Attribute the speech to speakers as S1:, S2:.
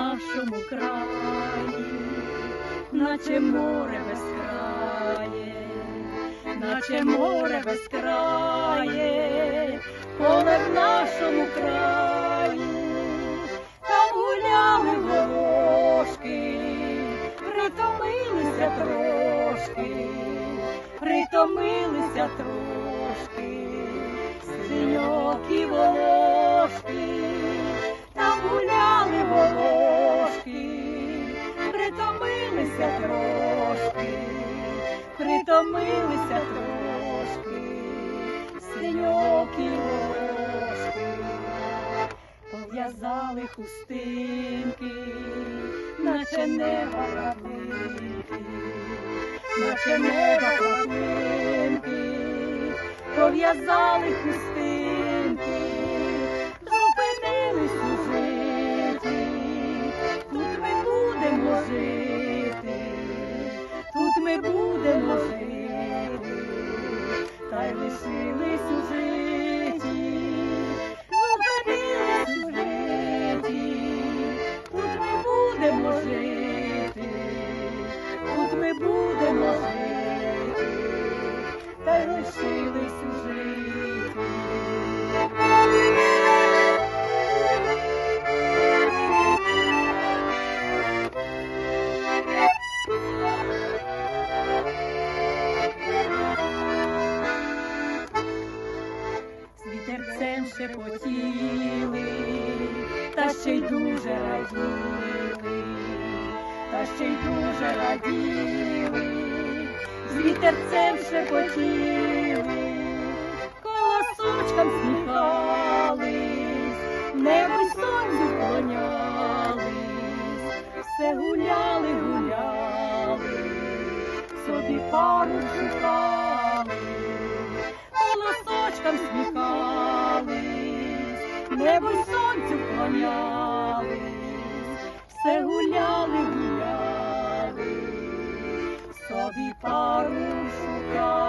S1: нашому краї, наче море безкрає, наче море безкрає, поле в нашому краї, там гуляли волошки, притомилися трошки, притомилися трошки, синьокі притомилися трошки, притомилися трошки, синьокі волошки, пов'язали хустинки, наче неба картинки, наче неба картинки, пов'язали хустинки, ми будемо жити, та й лишились у житті, зупинились у житті, тут ми будемо жити, тут ми будемо жити, вітерцем шепотіли, та ще й дуже раділи, та ще й дуже раділи, з вітерцем шепотіли, колосочкам сміхались, небо й сонцю вклонялись, все гуляли, гуляли, собі пару шукали голосочкам сміхались, Небо сонцю вклонялись, все гуляли, гуляли, собі пару шукали.